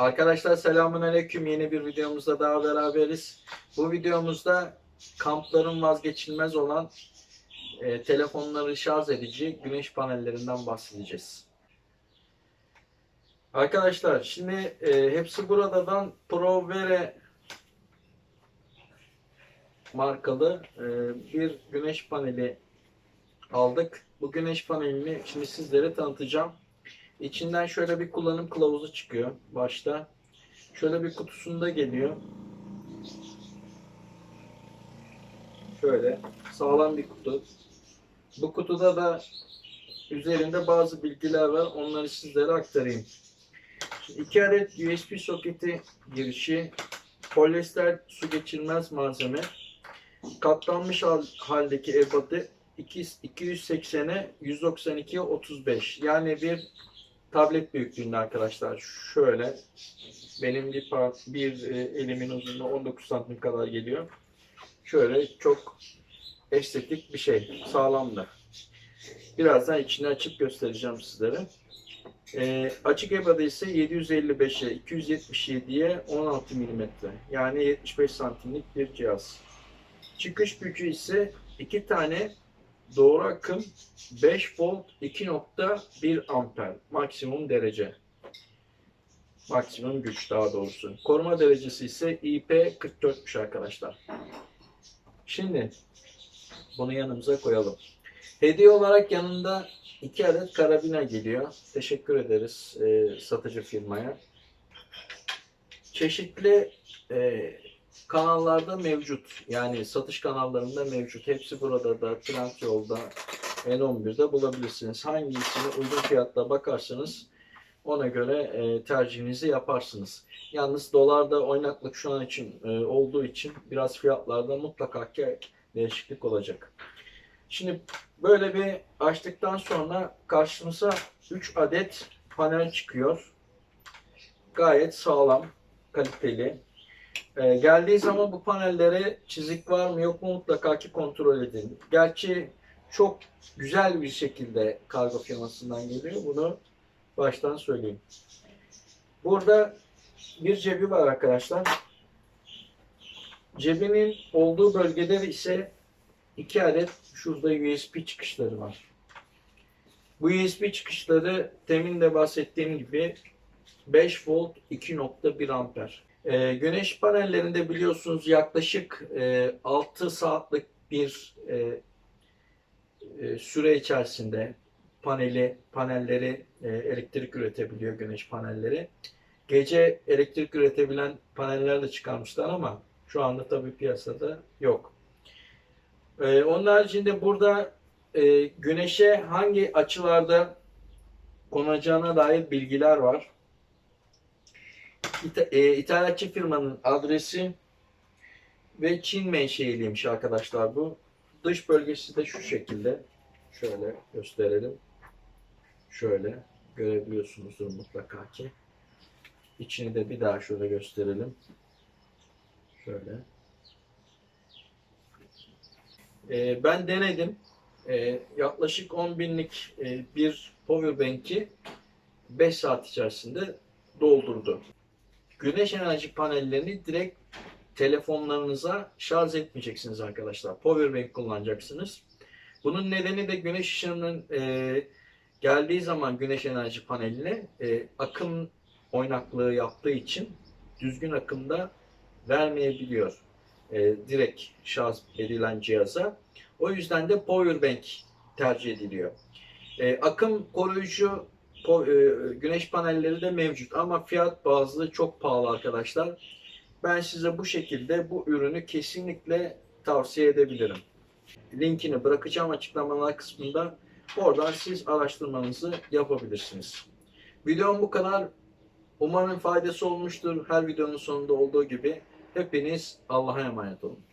Arkadaşlar selamun aleyküm. Yeni bir videomuzda daha beraberiz. Bu videomuzda kampların vazgeçilmez olan e, telefonları şarj edici güneş panellerinden bahsedeceğiz. Arkadaşlar şimdi e, hepsi buradan Provere markalı e, bir güneş paneli aldık. Bu güneş panelini şimdi sizlere tanıtacağım. İçinden şöyle bir kullanım kılavuzu çıkıyor başta. Şöyle bir kutusunda geliyor. Şöyle sağlam bir kutu. Bu kutuda da üzerinde bazı bilgiler var. Onları sizlere aktarayım. Şimdi adet USB soketi girişi, polyester su geçirmez malzeme, katlanmış hal- haldeki ebadı 280'e 192'ye 35. Yani bir tablet büyüklüğünde arkadaşlar. Şöyle benim bir, bir e, elimin uzunluğu 19 santim kadar geliyor. Şöyle çok estetik bir şey. Sağlam da. Birazdan içini açıp göstereceğim sizlere. E, açık ebadı ise 755'e 277'ye 16 mm. Yani 75 santimlik bir cihaz. Çıkış gücü ise iki tane doğru akım 5 volt 2.1 amper maksimum derece. Maksimum güç daha doğrusu. Koruma derecesi ise IP44'müş arkadaşlar. Şimdi bunu yanımıza koyalım. Hediye olarak yanında 2 adet karabina geliyor. Teşekkür ederiz e, satıcı firmaya. Çeşitli e, kanallarda mevcut. Yani satış kanallarında mevcut. Hepsi burada da Trendyol'da N11'de bulabilirsiniz. Hangisine uygun fiyatla bakarsanız ona göre e, tercihinizi yaparsınız. Yalnız dolarda oynaklık şu an için e, olduğu için biraz fiyatlarda mutlaka ki değişiklik olacak. Şimdi böyle bir açtıktan sonra karşımıza 3 adet panel çıkıyor. Gayet sağlam, kaliteli. Ee, geldiği zaman bu panellere çizik var mı yok mu mutlaka ki kontrol edin. Gerçi çok güzel bir şekilde kargo firmasından geliyor. Bunu baştan söyleyeyim. Burada bir cebi var arkadaşlar. Cebinin olduğu bölgede ise iki adet şurada USB çıkışları var. Bu USB çıkışları demin de bahsettiğim gibi 5 volt 2.1 amper. Ee, güneş panellerinde biliyorsunuz yaklaşık e, 6 saatlik bir e, e, süre içerisinde paneli panelleri e, elektrik üretebiliyor güneş panelleri. Gece elektrik üretebilen paneller de çıkarmışlar ama şu anda tabii piyasada yok. E, onun haricinde burada e, güneşe hangi açılarda konacağına dair bilgiler var. İta- e, ithalatçı firmanın adresi ve Çin menşeiliymiş arkadaşlar bu. Dış bölgesi de şu şekilde. Şöyle gösterelim. Şöyle görebiliyorsunuzdur mutlaka ki. İçini de bir daha şöyle gösterelim. Şöyle. E, ben denedim. E, yaklaşık 10 binlik e, bir powerbank'i 5 saat içerisinde doldurdu. Güneş enerji panellerini direkt telefonlarınıza şarj etmeyeceksiniz arkadaşlar. Powerbank kullanacaksınız. Bunun nedeni de güneş ışığının e, geldiği zaman güneş enerji paneline e, akım oynaklığı yaptığı için düzgün akımda vermeyebiliyor. E, direkt şarj edilen cihaza. O yüzden de powerbank tercih ediliyor. E, akım koruyucu güneş panelleri de mevcut ama fiyat bazlı çok pahalı arkadaşlar. Ben size bu şekilde bu ürünü kesinlikle tavsiye edebilirim. Linkini bırakacağım açıklamalar kısmında. Oradan siz araştırmanızı yapabilirsiniz. Videom bu kadar. Umarım faydası olmuştur. Her videonun sonunda olduğu gibi. Hepiniz Allah'a emanet olun.